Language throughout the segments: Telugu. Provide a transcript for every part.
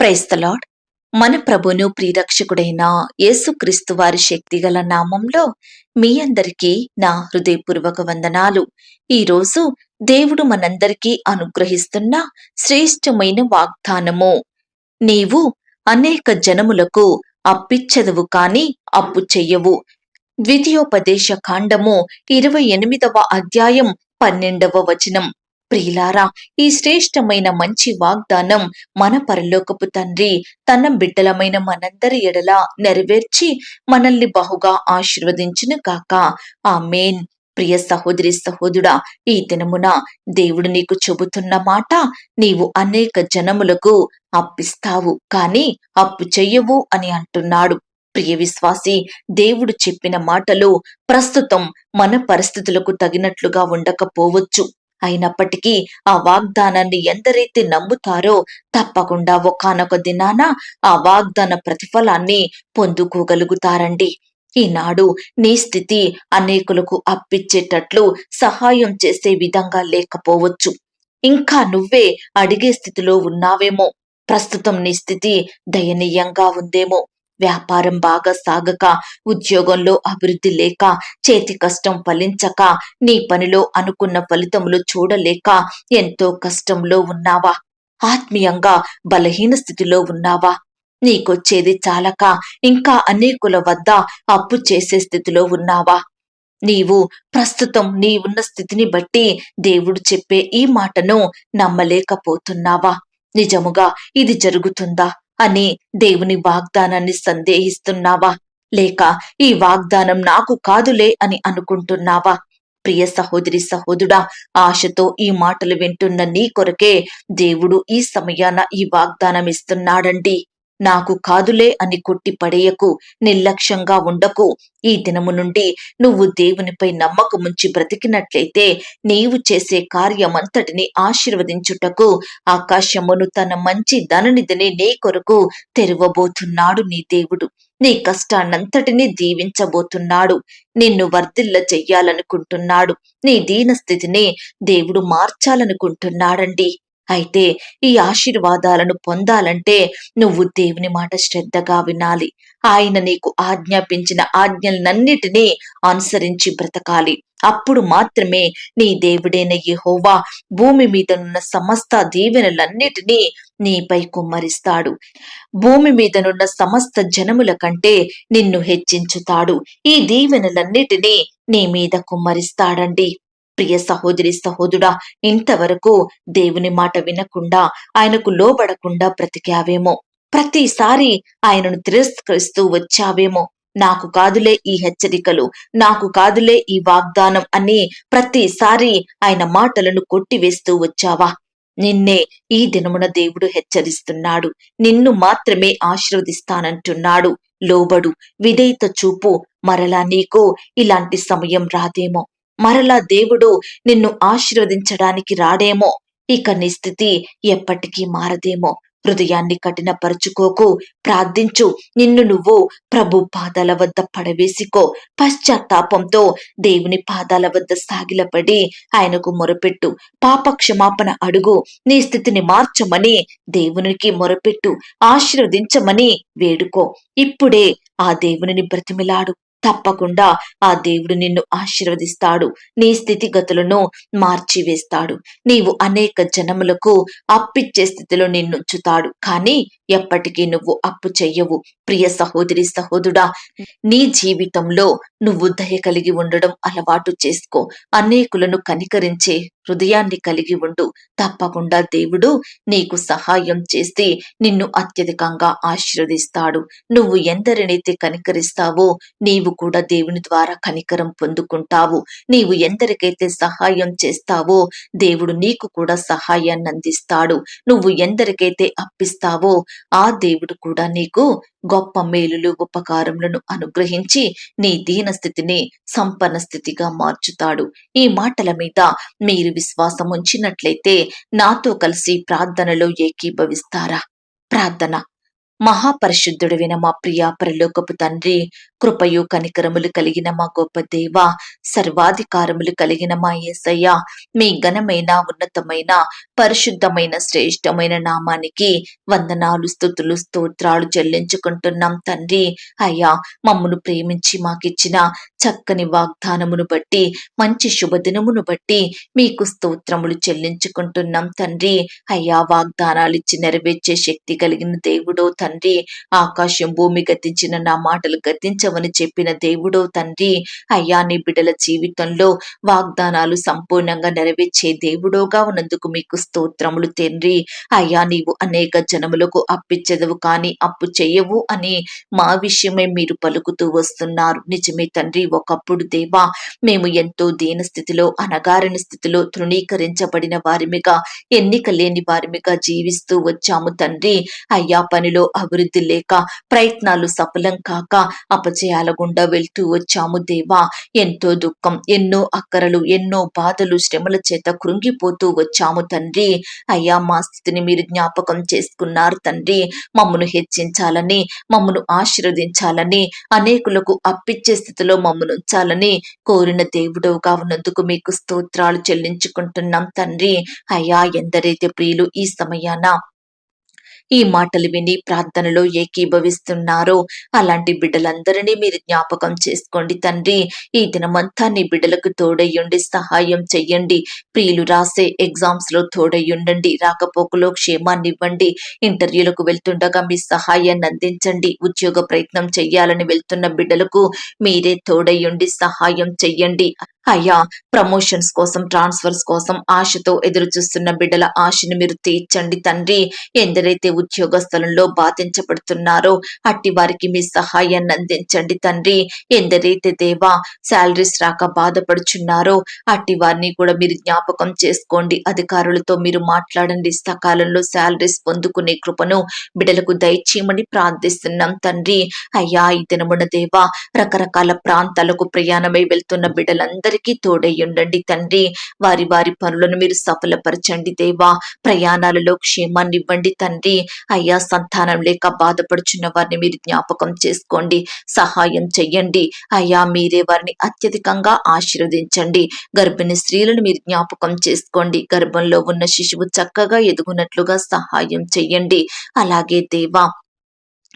ప్రైస్తలాడ్ మన ప్రభును ప్రియరక్షకుడైన యేసుక్రీస్తు వారి శక్తిగల నామంలో మీ అందరికీ నా హృదయపూర్వక వందనాలు. ఈరోజు దేవుడు మనందరికీ అనుగ్రహిస్తున్న శ్రేష్టమైన వాగ్దానము. నీవు అనేక జనములకు అప్పిచ్చదవు కాని అప్పు చెయ్యవు. ద్వితీయోపదేశ కాండము ఇరవై ఎనిమిదవ అధ్యాయం పన్నెండవ వచనం. ప్రియులారా ఈ శ్రేష్టమైన మంచి వాగ్దానం మన పరలోకపు తండ్రి తన బిడ్డలమైన మనందరి ఎడల నెరవేర్చి మనల్ని బహుగా ఆశీర్వదించును కాక ఆమేన్. ప్రియ సహోదరి సహోదుడా ఈ దినమున దేవుడు నీకు చెబుతున్న మాట నీవు అనేక జనములకు అప్పిస్తావు కాని అప్పు చెయ్యవు అని అంటున్నాడు. ప్రియ విశ్వాసి దేవుడు చెప్పిన మాటలు ప్రస్తుతం మన పరిస్థితులకు తగినట్లుగా ఉండకపోవచ్చు. అయినప్పటికీ ఆ వాగ్దానాన్ని ఎందరైతే నమ్ముతారో తప్పకుండా ఒకానొక దినాన ఆ వాగ్దాన ప్రతిఫలాన్ని పొందుకోగలుగుతారండి. ఈనాడు నీ స్థితి అనేకులకు అప్పిచ్చేటట్లు సహాయం చేసే విధంగా లేకపోవచ్చు. ఇంకా నువ్వే అడిగే స్థితిలో ఉన్నావేమో. ప్రస్తుతం నీ స్థితి దయనీయంగా ఉందేమో. వ్యాపారం బాగా సాగక ఉద్యోగంలో అభివృద్ధి లేక చేతి కష్టం ఫలించక నీ పనిలో అనుకున్న ఫలితములు చూడలేక ఎంతో కష్టంలో ఉన్నావా? ఆత్మీయంగా బలహీన స్థితిలో ఉన్నావా? నీకొచ్చేది చాలక ఇంకా అనేకుల వద్ద అప్పు చేసే స్థితిలో ఉన్నావా? నీవు ప్రస్తుతం నీ ఉన్న స్థితిని బట్టి దేవుడు చెప్పే ఈ మాటను నమ్మలేకపోతున్నావా? నిజముగా ఇది జరుగుతుందా? అని దేవుని వాగ్దానాన్ని సందేహిస్తున్నావా? లేక ఈ వాగ్దానం నాకు కాదులే అని అనుకుంటున్నావా? ప్రియ సహోదరి సహోదుడా ఆశతో ఈ మాటలు వింటున్న నీ కొరకే దేవుడు ఈ సమయాన ఈ వాగ్దానం ఇస్తున్నాడండి. నాకు కాదులే అని కొట్టి పడేయకు నిర్లక్ష్యంగా ఉండకు. ఈ దినము నుండి నువ్వు దేవునిపై నమ్మకముంచి బ్రతికినట్లయితే నీవు చేసే కార్యమంతటిని ఆశీర్వదించుటకు ఆకాశమును తన మంచి ధననిధిని నీ కొరకు తెరవబోతున్నాడు నీ దేవుడు. నీ కష్టాన్నంతటినీ దీవించబోతున్నాడు. నిన్ను వర్ధిల్ల చెయ్యాలనుకుంటున్నాడు. నీ దీన స్థితిని దేవుడు మార్చాలనుకుంటున్నాడండి. అయితే ఈ ఆశీర్వాదాలను పొందాలంటే నువ్వు దేవుని మాట శ్రద్ధగా వినాలి. ఆయన నీకు ఆజ్ఞాపించిన ఆజ్ఞలన్నిటినీ అనుసరించి బ్రతకాలి. అప్పుడు మాత్రమే నీ దేవుడైన యెహోవా భూమి మీదనున్న సమస్త దీవెనలన్నిటినీ నీపై కుమ్మరిస్తాడు. భూమి మీదనున్న సమస్త జనముల కంటే నిన్ను హెచ్చించుతాడు. ఈ దీవెనలన్నిటినీ నీ మీద కుమ్మరిస్తాడండి. ప్రియ సహోదరి సహోదుడా ఇంతవరకు దేవుని మాట వినకుండా ఆయనకు లోబడకుండా బ్రతికావేమో. ప్రతిసారి ఆయనను తిరస్కరిస్తూ వచ్చావేమో. నాకు కాదులే ఈ హెచ్చరికలు నాకు కాదులే ఈ వాగ్దానం అని ప్రతిసారి ఆయన మాటలను కొట్టివేస్తూ వచ్చావా? నిన్నే ఈ దినమున దేవుడు హెచ్చరిస్తున్నాడు. నిన్ను మాత్రమే ఆశీర్వదిస్తానంటున్నాడు. లోబడు విధేయత చూపు మరలా నీకు ఇలాంటి సమయం రాదేమో. మరలా దేవుడు నిన్ను ఆశీర్వదించడానికి రాడేమో. ఇక నీ స్థితి ఎప్పటికీ మారదేమో. హృదయాన్ని కఠినపరుచుకోకు. ప్రార్థించు. నిన్ను నువ్వు ప్రభు పాదాల వద్ద పడవేసుకో. పశ్చాత్తాపంతో దేవుని పాదాల వద్ద సాగిలపడి ఆయనకు మొరపెట్టు. పాప క్షమాపణ అడుగు. నీ స్థితిని మార్చమని దేవునికి మొరపెట్టు. ఆశీర్వదించమని వేడుకో. ఇప్పుడే ఆ దేవునిని బ్రతిమిలాడు. తప్పకుండా ఆ దేవుడు నిన్ను ఆశీర్వదిస్తాడు. నీ స్థితిగతులను మార్చివేస్తాడు. నీవు అనేక జనములకు అప్పిచ్చే స్థితిలో నిన్నుంచుతాడు. కానీ ఎప్పటికీ నువ్వు అప్పు చెయ్యవు. ప్రియ సహోదరి సహోదుడా నీ జీవితంలో నువ్వు దయ కలిగి ఉండడం అలవాటు చేసుకో. అనేకులను కనికరించే హృదయాన్ని కలిగి ఉండు. తప్పకుండా దేవుడు నీకు సహాయం చేసి నిన్ను అత్యధికంగా ఆశీర్వదిస్తాడు. నువ్వు ఎందరినైతే కనికరిస్తావో నీవు కూడా దేవుని ద్వారా కనికరం పొందుకుంటావు. నీవు ఎందరికైతే సహాయం చేస్తావో దేవుడు నీకు కూడా సహాయాన్ని అందిస్తాడు. నువ్వు ఎందరికైతే అప్పిస్తావో ఆ దేవుడు కూడా నీకు గొప్ప మేలులు ఉపకారములను అనుగ్రహించి నీ దీన స్థితిని సంపన్న స్థితిగా మార్చుతాడు. ఈ మాటల మీద మీరు విశ్వాసం ఉంచినట్లయితే నాతో కలిసి ప్రార్థనలో ఏకీభవిస్తారా? ప్రార్థన. మహాపరిశుద్ధుడైన మా ప్రియ పరలోకపు తండ్రి కృపయు కనికరములు కలిగిన మా గొప్ప దేవ సర్వాధికారములు కలిగిన మా యేసయ్య మీ ఘనమైన ఉన్నతమైన పరిశుద్ధమైన శ్రేష్టమైన నామానికి వందనాలు స్థుతులు స్తోత్రాలు చెల్లించుకుంటున్నాం తండ్రి. అయ్యా మమ్మను ప్రేమించి మాకిచ్చిన చక్కని వాగ్దానమును బట్టి మంచి శుభదినమును బట్టి మీకు స్తోత్రములు చెల్లించుకుంటున్నాం తండ్రి. అయ్యా వాగ్దానాలు ఇచ్చి నెరవేర్చే శక్తి కలిగిన దేవుడో తండ్రి. ఆకాశం భూమి గతించిన నా మాటలు గతించవని చెప్పిన దేవుడో తండ్రి అయ్యా నీ బిడ్డల జీవితంలో వాగ్దానాలు సంపూర్ణంగా నెరవేర్చే దేవుడోగా ఉన్నందుకు మీకు స్తోత్రములు తండ్రి. అయ్యా నీవు అనేక జనములకు అప్పిచ్చదవు కానీ అప్పు చేయవు అని మా విషయమే మీరు పలుకుతూ వస్తున్నారు. నిజమే తండ్రి ఒకప్పుడు దేవా మేము ఎంతో దీన స్థితిలో అనగారిన స్థితిలో తృణీకరించబడిన వారిమిగా ఎన్నిక లేని వారిమిగా జీవిస్తూ వచ్చాము తండ్రి. అయ్యా పనిలో అభివృద్ధి లేక ప్రయత్నాలు సఫలం కాక అపజయాల గుండా వెళ్తూ వచ్చాము దేవా. ఎంతో దుఃఖం ఎన్నో అక్కరలు ఎన్నో బాధలు శ్రమల చేత కృంగిపోతూ వచ్చాము తండ్రి. అయ్యా మా స్థితిని మీరు జ్ఞాపకం చేసుకున్నారు తండ్రి. మమ్మను హెచ్చించాలని మమ్మను ఆశీర్వదించాలని అనేకులకు అప్పిచ్చే స్థితిలో మమ్మను ఉంచాలని కోరిన దేవుడవుగా ఉన్నందుకు మీకు స్తోత్రాలు చెల్లించుకుంటున్నాం తండ్రి. అయ్యా ఎందరైతే ప్రియులు ఈ సమయాన ఈ మాటలు విని ప్రార్థనలో ఏకీభవిస్తున్నారో. అలాంటి బిడ్డలందరినీ మీరు జ్ఞాపకం చేసుకోండి తండ్రి. ఈ దినమంతా నీ బిడ్డలకు తోడయ్యుండి సహాయం చెయ్యండి. ప్రియులు రాసే ఎగ్జామ్స్లో తోడయ్యుండండి. రాకపోకలో క్షేమాన్ని ఇవ్వండి. ఇంటర్వ్యూలకు వెళ్తుండగా మీ సహాయాన్ని అందించండి. ఉద్యోగ ప్రయత్నం చెయ్యాలని వెళ్తున్న బిడ్డలకు మీరే తోడయ్యుండి సహాయం చెయ్యండి. అయ్యా ప్రమోషన్స్ కోసం ట్రాన్స్ఫర్స్ కోసం ఆశతో ఎదురు చూస్తున్న బిడ్డల ఆశను మీరు తీర్చండి తండ్రి. ఎందరైతే ఉద్యోగ స్థలంలో బాధించబడుతున్నారో అట్టి వారికి మీ సహాయాన్ని అందించండి తండ్రి. ఎందరైతే దేవా శాలరీస్ రాక బాధపడుచున్నారో అట్టి వారిని కూడా మీరు జ్ఞాపకం చేసుకోండి. అధికారులతో మీరు మాట్లాడండి. సకాలంలో శాలరీస్ పొందుకునే కృపను బిడ్డలకు దయచేయమని ప్రార్థిస్తున్నాం తండ్రి. అయ్యా ఈ దినమున దేవా రకరకాల ప్రాంతాలకు ప్రయాణమై వెళ్తున్న బిడ్డలందరికీ తోడయ్యుండండి తండ్రి. వారి వారి పనులను మీరు సఫలపరచండి దేవా. ప్రయాణాలలో క్షేమాన్ని ఇవ్వండి తండ్రి. అయ్యా సంతానం లేక బాధపడుచున్న వారిని మీరు జ్ఞాపకం చేసుకోండి. సహాయం చెయ్యండి. అయ్యా మీరే వారిని అత్యధికంగా ఆశీర్వదించండి. గర్భిణీ స్త్రీలను మీరు జ్ఞాపకం చేసుకోండి. గర్భంలో ఉన్న శిశువు చక్కగా ఎదుగునట్లుగా సహాయం చెయ్యండి. అలాగే దేవా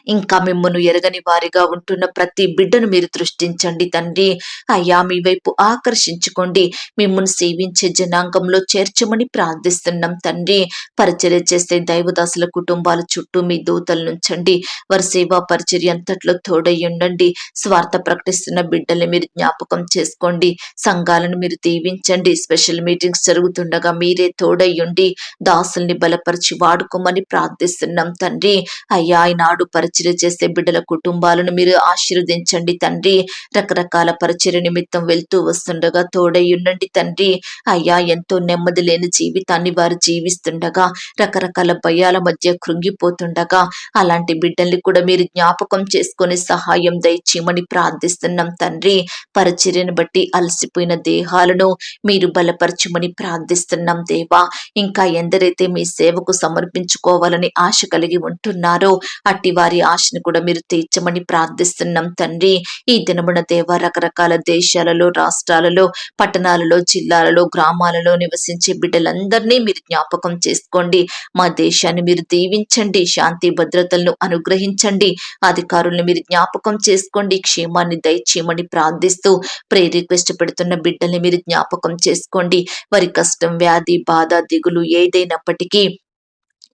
ఇంకా మిమ్మను ఎరగని వారిగా ఉంటున్న ప్రతి బిడ్డను మీరు దృష్టించండి తండ్రి. అయ్యా మీ వైపు ఆకర్షించుకోండి. మిమ్మల్ని సేవించే జనాంగంలో చేర్చమని ప్రార్థిస్తున్నాం తండ్రి. పరిచర్య చేసే దైవదాసుల కుటుంబాల చుట్టూ మీ దూతలు నుంచండి. వారి సేవా పరిచర్య అంతట్లో తోడై ఉండండి. స్వార్థ ప్రకటిస్తున్న బిడ్డల్ని మీరు జ్ఞాపకం చేసుకోండి. సంఘాలను మీరు దీవించండి. స్పెషల్ మీటింగ్స్ జరుగుతుండగా మీరే తోడై ఉండి దాసుల్ని బలపరిచి వాడుకోమని ప్రార్థిస్తున్నాం తండ్రి. అయ్యా ఈనాడు పరిచర్య చేసే బిడ్డల కుటుంబాలను మీరు ఆశీర్వదించండి తండ్రి. రకరకాల పరిచర్య నిమిత్తం వెళ్తూ వస్తుండగా తోడై ఉండండి తండ్రి. అయ్యా ఎంతో నెమ్మది లేని జీవితాన్ని వారు జీవిస్తుండగా రకరకాల భయాల మధ్య కృంగిపోతుండగా అలాంటి బిడ్డల్ని కూడా మీరు జ్ఞాపకం చేసుకొని సహాయం దయచేయమని ప్రార్థిస్తున్నాం తండ్రి. పరిచర్యను బట్టి అలసిపోయిన దేహాలను మీరు బలపరచమని ప్రార్థిస్తున్నాం దేవా. ఇంకా ఎందరైతే మీ సేవకు సమర్పించుకోవాలని ఆశ కలిగి ఉంటున్నారో అట్టి వారి ఆశను కూడా మీరు తీర్చమని ప్రార్థిస్తున్నాం తండ్రి. ఈ దినమున దేవ రకరకాల దేశాలలో రాష్ట్రాలలో పట్టణాలలో జిల్లాలలో గ్రామాలలో నివసించే బిడ్డలందరినీ మీరు జ్ఞాపకం చేసుకోండి. మా దేశాన్ని మీరు దీవించండి. శాంతి భద్రతలను అనుగ్రహించండి. అధికారులను మీరు జ్ఞాపకం చేసుకోండి. క్షేమాన్ని దయచేయమని ప్రార్థిస్తూ ప్రే రిక్వెస్ట్ పెడుతున్న బిడ్డల్ని మీరు జ్ఞాపకం చేసుకోండి. వారి కష్టం వ్యాధి బాధ దిగులు ఏదైనప్పటికీ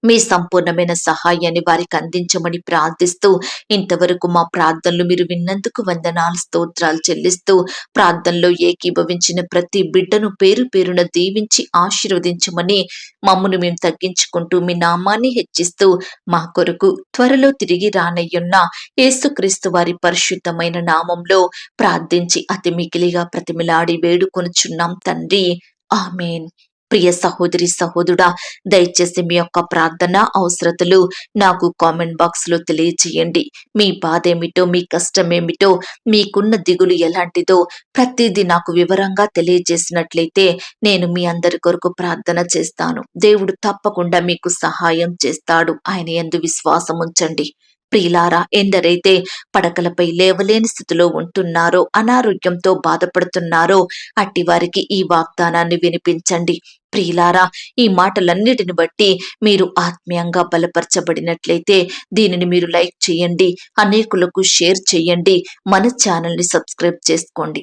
మీ సంపూర్ణమైన సహాయాన్ని వారికి అందించమని ప్రార్థిస్తూ ఇంతవరకు మా ప్రార్థనలు మీరు విన్నందుకు వందనాలు స్తోత్రాలు చెల్లిస్తూ ప్రార్థనలో ఏకీభవించిన ప్రతి బిడ్డను పేరు పేరున దీవించి ఆశీర్వదించమని మమ్మను మేము తగ్గించుకుంటూ మీ నామాన్ని హెచ్చిస్తూ మా కొరకు త్వరలో తిరిగి రానయ్యున్న యేసుక్రీస్తు వారి పరిశుద్ధమైన నామంలో ప్రార్థించి అతి మిగిలిగా ప్రతిమిలాడి వేడుకొనుచున్నాం తండ్రి. ఆమెన్. ప్రియ సహోదరి సహోదరుడా దయచేసి మీ యొక్క ప్రార్థన అవసరతలు నాకు కామెంట్ బాక్స్లో తెలియజేయండి. మీ బాధ ఏమిటో మీ కష్టం ఏమిటో మీకున్న దిగులు ఎలాంటిదో ప్రతిదీ నాకు వివరంగా తెలియజేసినట్లయితే నేను మీ అందరి కొరకు ప్రార్థన చేస్తాను. దేవుడు తప్పకుండా మీకు సహాయం చేస్తాడు. ఆయన ఎందు విశ్వాసం ఉంచండి ప్రియులారా ఎందరైతే పడకలపై లేవలేని స్థితిలో ఉంటున్నారో అనారోగ్యంతో బాధపడుతున్నారో అట్టి వారికి ఈ వాగ్దానాన్ని వినిపించండి. ప్రియులారా ఈ మాటలన్నిటిని బట్టి మీరు ఆత్మీయంగా బలపరచబడినట్లయితే దీనిని మీరు లైక్ చేయండి అనేకులకు షేర్ చేయండి మన ఛానల్ని సబ్స్క్రైబ్ చేసుకోండి.